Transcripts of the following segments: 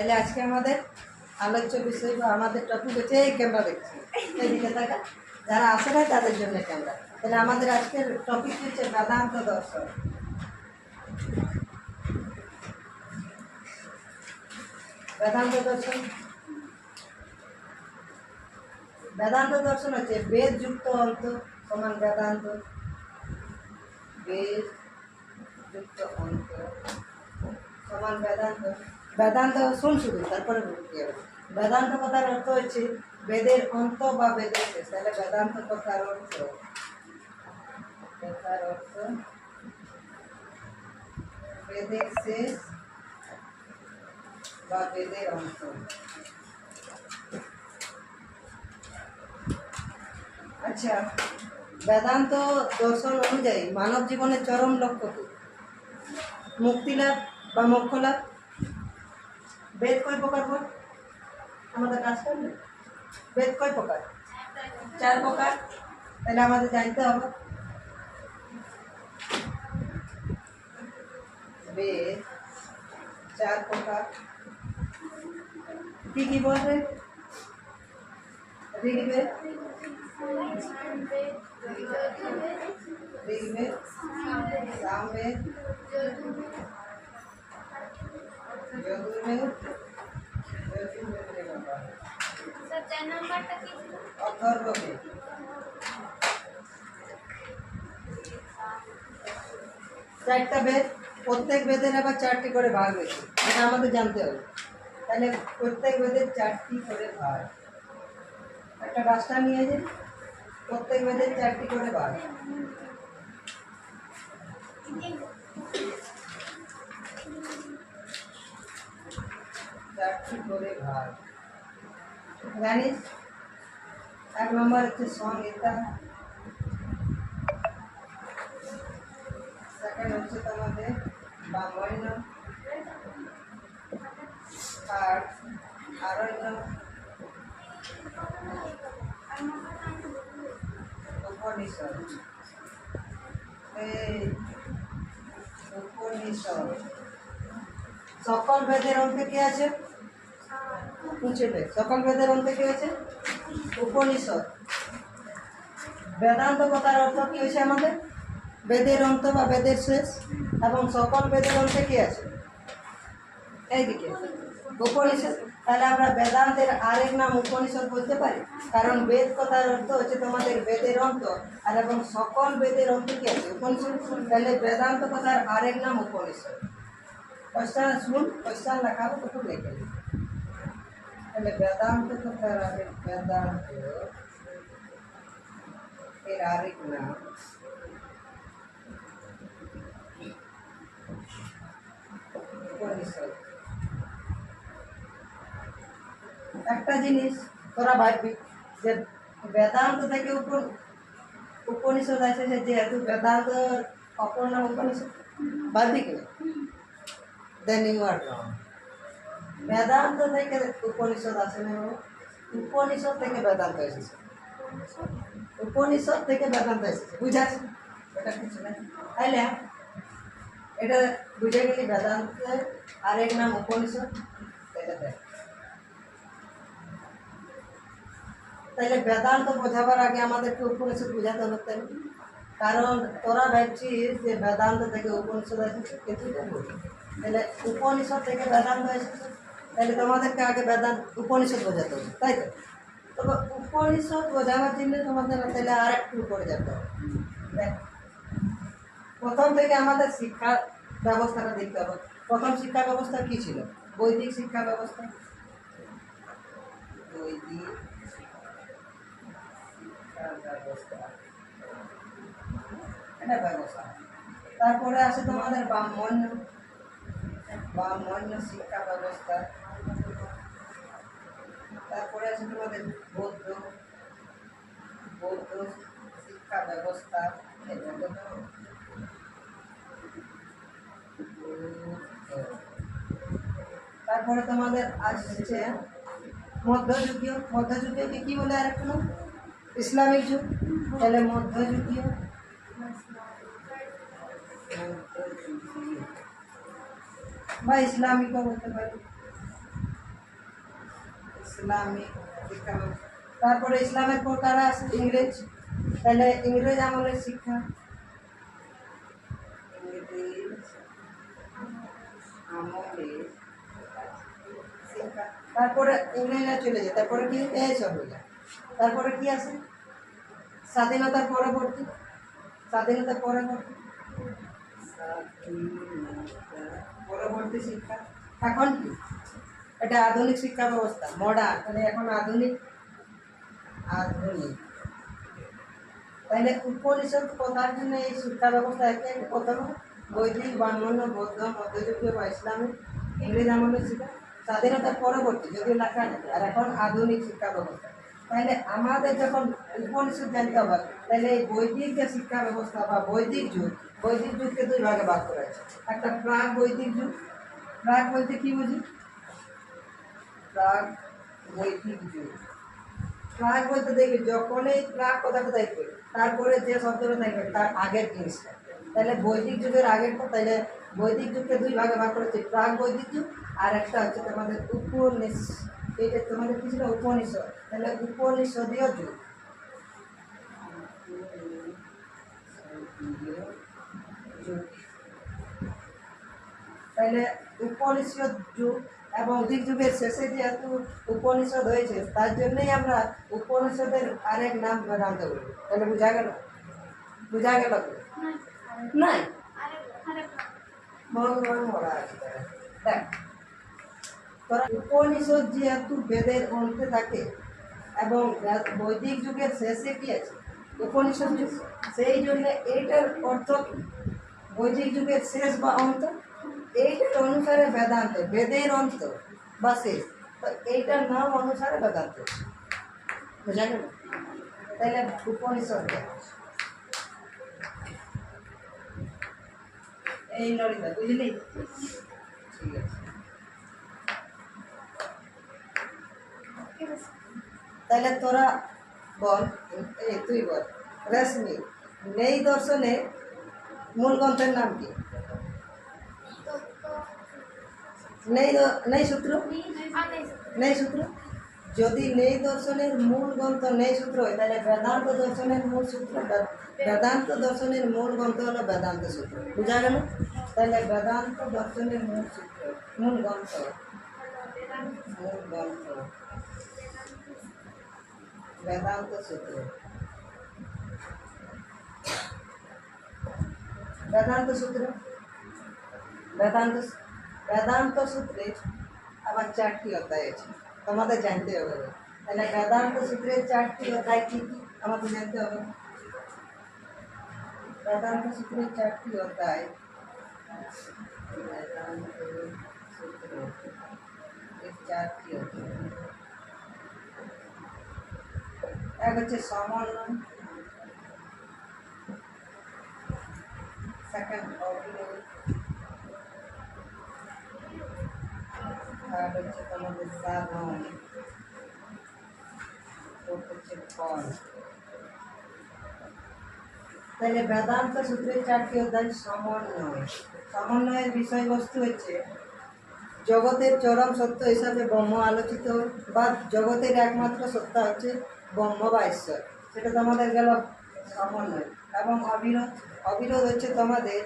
তাহলে আজকে আমাদের আলোচ্য বিষয় বা আমাদের টপিক হচ্ছে এই ক্যামেরা দেখছি। এদিকে থাকা। যারা আসে না তাদের জন্য ক্যামেরা তাহলে আমাদের আজকের টপিক হচ্ছে বেদান্ত দর্শন বেদান্ত দর্শন বেদান্ত দর্শন হচ্ছে বেদ যুক্ত অন্ত সমান বেদান্ত। বেদ যুক্ত অন্ত সমান বেদান্ত। বেদান্ত শুন শুধু, তারপরে বেদান্ত কথার অর্থ হচ্ছে বেদের অন্ত বা বেদের শেষ। তাহলে বেদান্ত কথার অর্থ? কথার অর্থ বেদের শেষ বা বেদের অন্ত। আচ্ছা বেদান্ত দর্শন অনুযায়ী মানব জীবনের চরম লক্ষ্য কি? মুক্তি লাভ বা মোক্ষ লাভ? বেদ কয় প্রকার বল আমাদের কাজ করবে? বেদ কয় প্রকার? চার প্রকার। তাহলে আমাদের জানতে হবে। বেদ, চার প্রকার। কি কি বলবে ঋগ্বেদ। ঋগ্বেদ। সামবেদ। চারটা বেদ প্রত্যেক বেদের আবার চারটি করে ভাগ হয়েছে। এটা আমাদের জানতে হবে। তাহলে প্রত্যেক বেদের চারটি করে ভাগ। একটা রাস্তা নিয়ে যে প্রত্যেক বেদের চারটি করে ভাগ। চারটি করে। ভাগ জানিস, এক নম্বর হচ্ছে সংহিতা সেকেন্ড হচ্ছে তোমাদের ব্রাহ্মণ্য আর আরণ্য উপনিষদ। এই উপনিষদ। সকল বেদের অন্তে কি আছে? মুছে দেয়। সকল বেদের অন্তে কি হয়েছে? উপনিষদ। বেদান্ত কথার অর্থ কি হয়েছে আমাদের? বেদের অন্ত বা বেদের শেষ। এবং সকল বেদের অন্তে কি আছে? এইদিকে। উপনিষদ তাহলে আমরা বেদান্তের আরেক নাম উপনিষদ বলতে পারি। কারণ বেদ কথার অর্থ হচ্ছে তোমাদের বেদের অন্ত। আর এবং সকল বেদের অন্ত কি আছে? উপনিষদ। তাহলে বেদান্ত কথার আরেক নাম উপনিষদ। কোশ্চান শুন কোশ্চান লেখাবো খুব লিখে দিই। তাহলে বেদান্ত কথার আরেক বেদান্ত এর আরেক নাম উপনিষদ একটা জিনিস তোরা ভাববি যে বেদান্ত থেকে উপ উপনিষদ আছে যে যেহেতু বেদান্ত অপর নাম উপনিষদ, ভাববি কি? দেন ইউ আর রং বেদান্ত থেকে উপনিষদ আসে না উপনিষদ থেকে বেদান্ত এসেছে। উপনিষদ থেকে বেদান্ত এসেছে। বুঝাচ্ছে তাইলে এটা বুঝে গেলি বেদান্তের আরেক নাম উপনিষদ। তাহলে বেদান্ত বোঝাবার আগে আমাদেরকে উপনিষদ বোঝাতে হবে কারণ তোরা ভাবছিস যে বেদান্ত থেকে উপনিষদ আছে কিন্তু তাহলে উপনিষদ থেকে বেদান্ত এসেছে। তাহলে তোমাদেরকে আগে বেদান্ত উপনিষদ বোঝাতে হবে, তাই তো? তবে উপনিষদ বোঝাবার জন্য তোমাদের তাহলে আর একটু উপরে যেতে হবে। প্রথম থেকে আমাদের শিক্ষা ব্যবস্থাটা দেখতে হবে। প্রথম শিক্ষা ব্যবস্থা কি ছিল? বৈদিক শিক্ষা ব্যবস্থা। তারপরে আছে তোমাদের ব্রাহ্মণ্য। ব্রাহ্মণ্য শিক্ষা ব্যবস্থা। তারপরে আছে তোমাদের বৌদ্ধ বৌদ্ধ শিক্ষা ব্যবস্থা তারপরে তোমাদের আসছে মধ্যযুগীয়, মধ্যযুগীয়কে কি বলে আর একটু ইসলামিক যুগ, তাহলে মধ্যযুগীয়। মধ্যযুগীয়। বা ইসলামিকও বলতে পারি। ইসলামিক শিক্ষা তারপরে ইসলামের পর কারা আছে ইংরেজ, তাহলে ইংরেজ আমলের শিক্ষা। শিক্ষা। তারপরে ইংরেজরা চলে যায়। তারপরে কি? এই সব হয়ে যায়। তারপরে কি আছে? স্বাধীনতার পরবর্তী। স্বাধীনতার পরবর্তী। পরবর্তী শিক্ষা। এখন কি? এটা আধুনিক শিক্ষা ব্যবস্থা মডার্ন মানে এখন আধুনিক আধুনিক। তাহলে উপনিষদ কথার জন্য এই শিক্ষা ব্যবস্থা একে প্রথম বৈদিক, ব্রাহ্মণ্য, বৌদ্ধ, মধ্যযুগীয় বা ইসলামিক ইংরেজ আমলের শিক্ষা স্বাধীনতার পরবর্তী যদিও লেখা আর এখন আধুনিক শিক্ষা ব্যবস্থা তাহলে আমাদের যখন উপনিষদ জানতে হবে তাহলে এই বৈদিক যে শিক্ষা ব্যবস্থা বা বৈদিক যুগ, বৈদিক যুগকে দুই ভাগে ভাগ করা একটা প্রাক বৈদিক যুগ, প্রাক বলতে কি বুঝি? প্রাক বৈদিক যুগ বলতে যখনই তারপরে যে শব্দটা দেখবে তার আগের জিনিসটা। তাহলে বৈদিক যুগের আগেরটা তাহলে বৈদিক যুগকে দুই ভাগে ভাগ করেছে বৈদিক যুগ আর একটা হচ্ছে তোমাদের উপনিষ এটা তোমাদের কি ছিল? উপনিষদ। তাহলে উপনিষদীয় যুগ। যুগ। তাহলে উপনিষদ যুগ এবং অধিক যুগের শেষে যেহেতু উপনিষদ হয়েছে, তার জন্যই আমরা উপনিষদের আরেক নাম বেদান্ত বলি তাহলে বোঝা গেল? বোঝা গেল? নাই। দেখ, তোরা উপনিষদ যেহেতু বেদের অন্তে থাকে এবং বৈদিক যুগের শেষে কি আছে? উপনিষদ যুগ। সেই জন্য এইটার অর্থ বৈদিক যুগের শেষ বা অন্ত? এইটার অনুসারে বেদান্ত বেদের অন্ত বা শেষ এইটার নাম অনুসারে বেদান্ত। বোঝা গেল? তাহলে উপনিষদ এই লড়িটা বুঝলি? ঠিক আছে। তাহলে তোরা বল, এই তুই বল। রেশমি, নেই দর্শনে মূল গ্রন্থের নাম কি? নেই দ- নেই সূত্র নেই সূত্র যদি নেই দর্শনের মূল গ্রন্থ নেই সূত্র হয় তাহলে বেদান্ত দর্শনের মূল সূত্র বে- বেদান্ত দর্শনের মূল গ্রন্থ হলো বেদান্ত সূত্র বুঝা গেল তাহলে বেদান্ত দর্শনের মূল সূত্র মূল গ্রন্থ মূল গ্রন্থ বেদান্ত সূত্র বেদান্ত সূত্র বেদান্ত বেদান্ত সূত্রে আবার চারটি অধ্যায় আছে তোমাদের জানতে হবে তাহলে বেদান্ত সূত্রের চারটি অধ্যায় কি কি আমাদের জানতে হবে বেদান্ত সূত্রের চারটি অধ্যায় বেদান্ত সূত্র এর চারটি অধ্যায় এক হচ্ছে সমন্বয় সেকেন্ড অবিরোধ থার্ড হচ্ছে তোমাদের সাধন হচ্ছে ফল তাহলে বেদান্ত সূত্রের চারটি অধ্যায় সমন্বয়। সমন্বয়ের বিষয়বস্তু হচ্ছে, জগতের চরম সত্য হিসাবে ব্রহ্ম আলোচিত বা জগতের একমাত্র সত্তা হচ্ছে ব্রহ্ম বা ঈশ্বর। সেটা তোমাদের গেল সমন্বয়। এবং অবিরোধ অবিরোধ হচ্ছে তোমাদের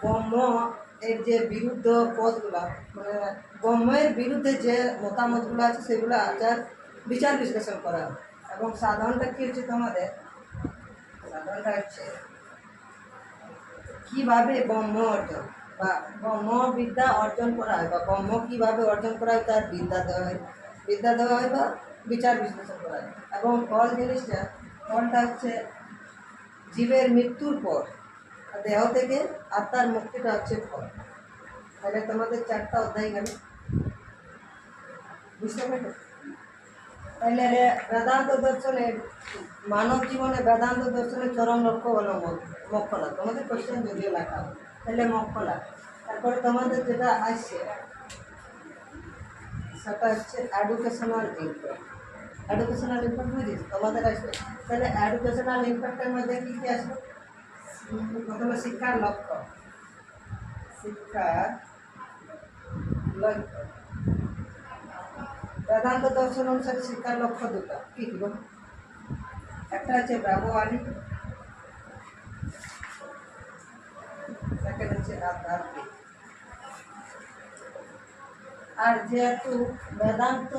ব্রহ্ম এর যে বিরুদ্ধ পদগুলা মানে ব্রহ্মের বিরুদ্ধে যে মতামতগুলো আছে, সেগুলো আচার বিচার বিশ্লেষণ করা। এবং সাধারণটা কী হচ্ছে তোমাদের? সাধারণটা হচ্ছে কীভাবে ব্রহ্ম অর্জন বা ব্রহ্ম বিদ্যা অর্জন করা হয় বা ব্রহ্ম কীভাবে অর্জন করা হয়, তার বিদ্যা দেওয়া হয়। বিদ্যা দেওয়া হয় বা বিচার বিশ্লেষণ করা হয়। এবং ফল জিনিসটা, ফলটা হচ্ছে জীবের মৃত্যুর পর। দেহ থেকে আত্মার মুক্তিটা হচ্ছে ফল। তাহলে তোমাদের চারটা অধ্যায় গেল। তাহলে বেদান্ত দর্শনের মানব জীবনে বেদান্ত দর্শনের চরম লক্ষ্য হলো মোক্ষ। মোক্ষ লাভ তোমাদের কোশ্চেন যদিও লেখা তাহলে মোক্ষ লাভ তারপরে তোমাদের যেটা আসছে, সেটা হচ্ছে এডুকেশনাল ইম্প্যাক্ট এডুকেশনাল ইম্প্যাক্ট বুঝিস তোমাদের আসবে তাহলে এডুকেশনাল ইম্প্যাক্টের মধ্যে কী কী আসবে প্রথমে শিক্ষার লক্ষ্য। শিক্ষার লক্ষ্য। বেদান্ত দর্শন অনুসারে শিক্ষার লক্ষ্য দুটো। কি একটা হচ্ছে ব্যবহারিক। সেকেন্ড হচ্ছে আর যেহেতু বেদান্ত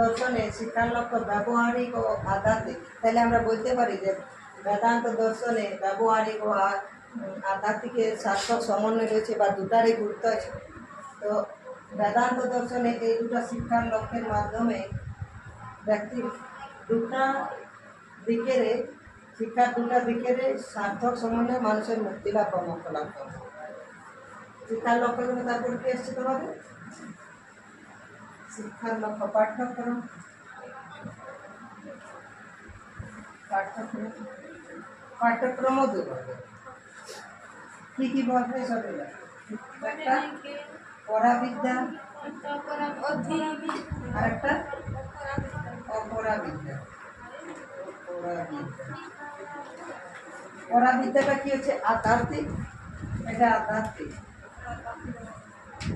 দর্শনে শিক্ষার লক্ষ্য ব্যবহারিক ও আধ্যাত্মিক, তাহলে আমরা বলতে পারি যে বেদান্ত দর্শনে ব্যবহারিক ও আধ্যাত্মিকের সার্থক সমন্বয় রয়েছে বা দুটারই গুরুত্ব আছে। তো বেদান্ত দর্শনে এই দুটো শিক্ষার লক্ষ্যের মাধ্যমে ব্যক্তি দুটা দিকের, শিক্ষার দুটা দিকের সার্থক সমন্বয়ে মানুষের মুক্তি বা মোক্ষ লাভ করে। শিক্ষার লক্ষ্যগুলো তারপর কি এসছে তোমাদের? শিক্ষার লক্ষ্য পাঠ্যক্রম। পাঠ্যক্রম। পাঠ্যক্রমও দু কি কি ভাবে সব একটা, পরাবিদ্যা আর একটা অপরাবিদ্যা পরাবিদ্যাটা কি হচ্ছে? আধ্যাত্মিক। এটা আধ্যাত্মিক।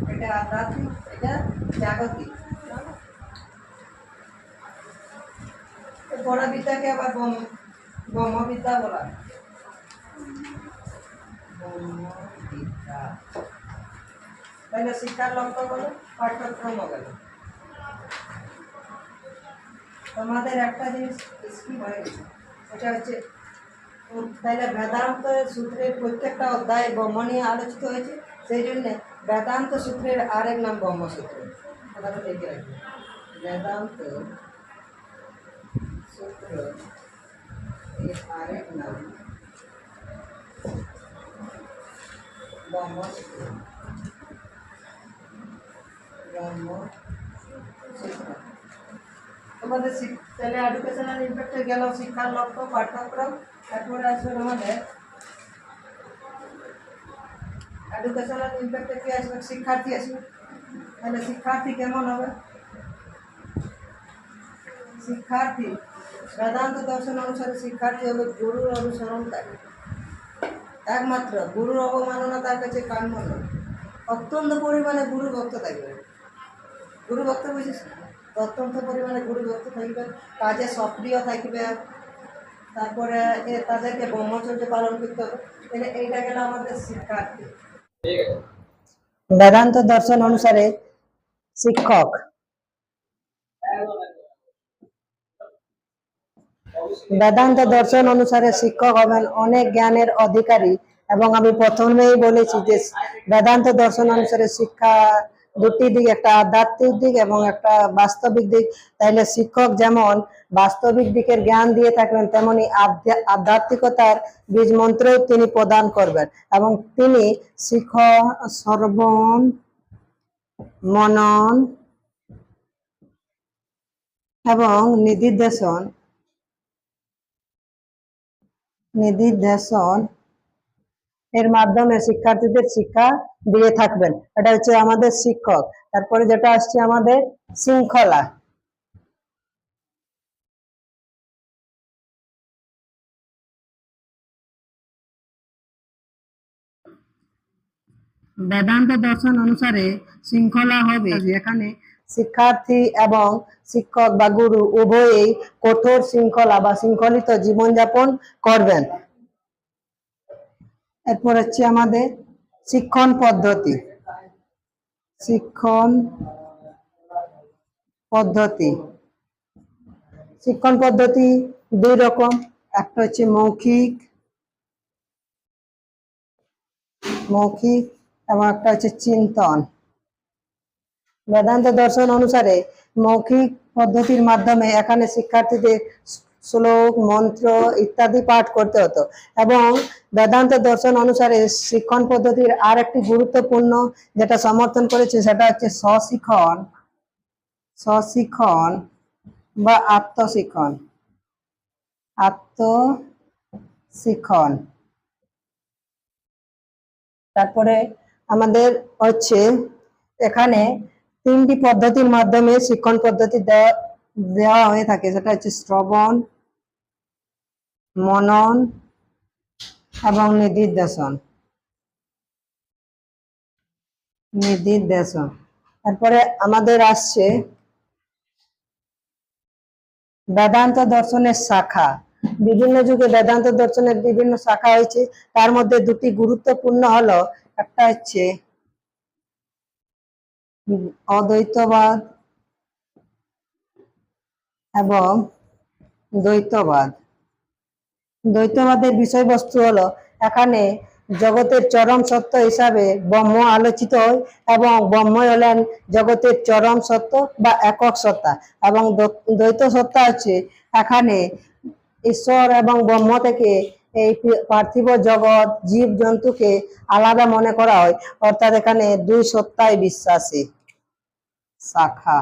এটা আধ্যাত্মিক, এটা জাগতিক। পরাবিদ্যাকে আবার ব্রহ্ম- ব্রহ্মবিদ্যা বলা। ব্রহ্মবিদ্যা তাহলে লক্ষ্য পাঠ্যক্রম তোমাদের একটা জিনিস সেটা হচ্ছে, তাহলে বেদান্ত সূত্রের প্রত্যেকটা অধ্যায় ব্রহ্ম নিয়ে আলোচিত হয়েছে, সেই জন্যে বেদান্ত সূত্রের আরেক নাম ব্রহ্মসূত্র কথাটা লিখে রাখবে। বেদান্ত সূত্র এর আরেক নাম ব্রহ্মসূত্র ব্রহ্মসূত্র তোমাদের শিক- তাহলে এডুকেশনাল ইম্প্যাক্টে গেল শিক্ষার লক্ষ্য পাঠ্যক্রম তারপরে আসবে আমাদের এডুকেশনাল ইম্প্যাক্টে কি আসবে শিক্ষার্থী আসবে তাহলে শিক্ষার্থী কেমন হবে শিক্ষার্থী বেদান্ত দর্শন অনুসারে শিক্ষার্থী হবে গুরুর অনুসরণকারী একমাত্র গুরুর অবমাননা তার কাছে কাম্য নয়। অত্যন্ত পরিমাণে গুরু ভক্ত থাকবে গুরু ভক্ত বুঝিস অত্যন্ত পরিমাণে গুরু ভক্ত থাকবে কাজে সক্রিয় থাকবে তারপরে এ তাদেরকে ব্রহ্মচর্য পালন করতে হবে। তাহলে এইটা গেল আমাদের শিক্ষার্থী। বেদান্ত দর্শন অনুসারে শিক্ষক বেদান্ত দর্শন অনুসারে শিক্ষক হবেন অনেক জ্ঞানের অধিকারী। এবং আমি প্রথমেই বলেছি যে বেদান্ত দর্শন অনুসারে শিক্ষা দুটি দিক, একটা আধ্যাত্মিক দিক এবং একটা বাস্তবিক দিক। তাইলে শিক্ষক যেমন বাস্তবিক দিকের জ্ঞান দিয়ে থাকবেন, তেমনি আধ্যা- আধ্যাত্মিকতার বীজ মন্ত্রও তিনি প্রদান করবেন। এবং তিনি শিখ শ্রবণ মনন এবং নিদির্দেশন নিদির্দেশন এর মাধ্যমে শিক্ষার্থীদের শিক্ষা দিয়ে থাকবেন। এটা হচ্ছে আমাদের শিক্ষক। তারপরে যেটা আসছে আমাদের শৃঙ্খলা। বেদান্ত দর্শন অনুসারে শৃঙ্খলা হবে। যেখানে শিক্ষার্থী এবং শিক্ষক বা গুরু উভয়েই কঠোর শৃঙ্খলা বা শৃঙ্খলিত জীবনযাপন করবেন। এরপর হচ্ছে আমাদের শিক্ষণ পদ্ধতি। শিক্ষণ পদ্ধতি। শিক্ষণ পদ্ধতি দুই রকম। একটা হচ্ছে মৌখিক মৌখিক এবং একটা হচ্ছে চিন্তন। বেদান্ত দর্শন অনুসারে মৌখিক পদ্ধতির মাধ্যমে এখানে শিক্ষার্থীদের শ্লোক, মন্ত্র ইত্যাদি পাঠ করতে হতো এবং বেদান্ত দর্শন অনুসারে শিক্ষণ পদ্ধতির আর একটি গুরুত্বপূর্ণ যেটা সমর্থন করেছে সেটা হচ্ছে স্বশিক্ষণ স্বশিক্ষণ বা আত্মশিক্ষণ। আত্মশিক্ষণ। তারপরে আমাদের হচ্ছে এখানে তিনটি পদ্ধতির মাধ্যমে শিক্ষণ পদ্ধতি দেওয়া হয়ে থাকে। সেটা হচ্ছে শ্রবণ, মনন এবং নিদির্দেশন নিদির্দেশন তারপরে আমাদের আসছে বেদান্ত দর্শনের শাখা। বিভিন্ন যুগে বেদান্ত দর্শনের বিভিন্ন শাখা হয়েছে। তার মধ্যে দুটি গুরুত্বপূর্ণ হলো, একটা হচ্ছে অদ্বৈতবাদ এবং দ্বৈতবাদ। দ্বৈতবাদের বিষয়বস্তু হলো, এখানে জগতের চরম সত্য হিসাবে ব্রহ্ম আলোচিত হয় এবং ব্রহ্মই হলেন জগতের চরম সত্য বা একক সত্তা এবং দ্বৈত সত্তা হচ্ছে এখানে ঈশ্বর এবং ব্রহ্ম থেকে এই পার্থিব জগৎ জীব জন্তুকে আলাদা মনে করা হয়। অর্থাৎ এখানে দুই সত্তায় বিশ্বাসী। শাখা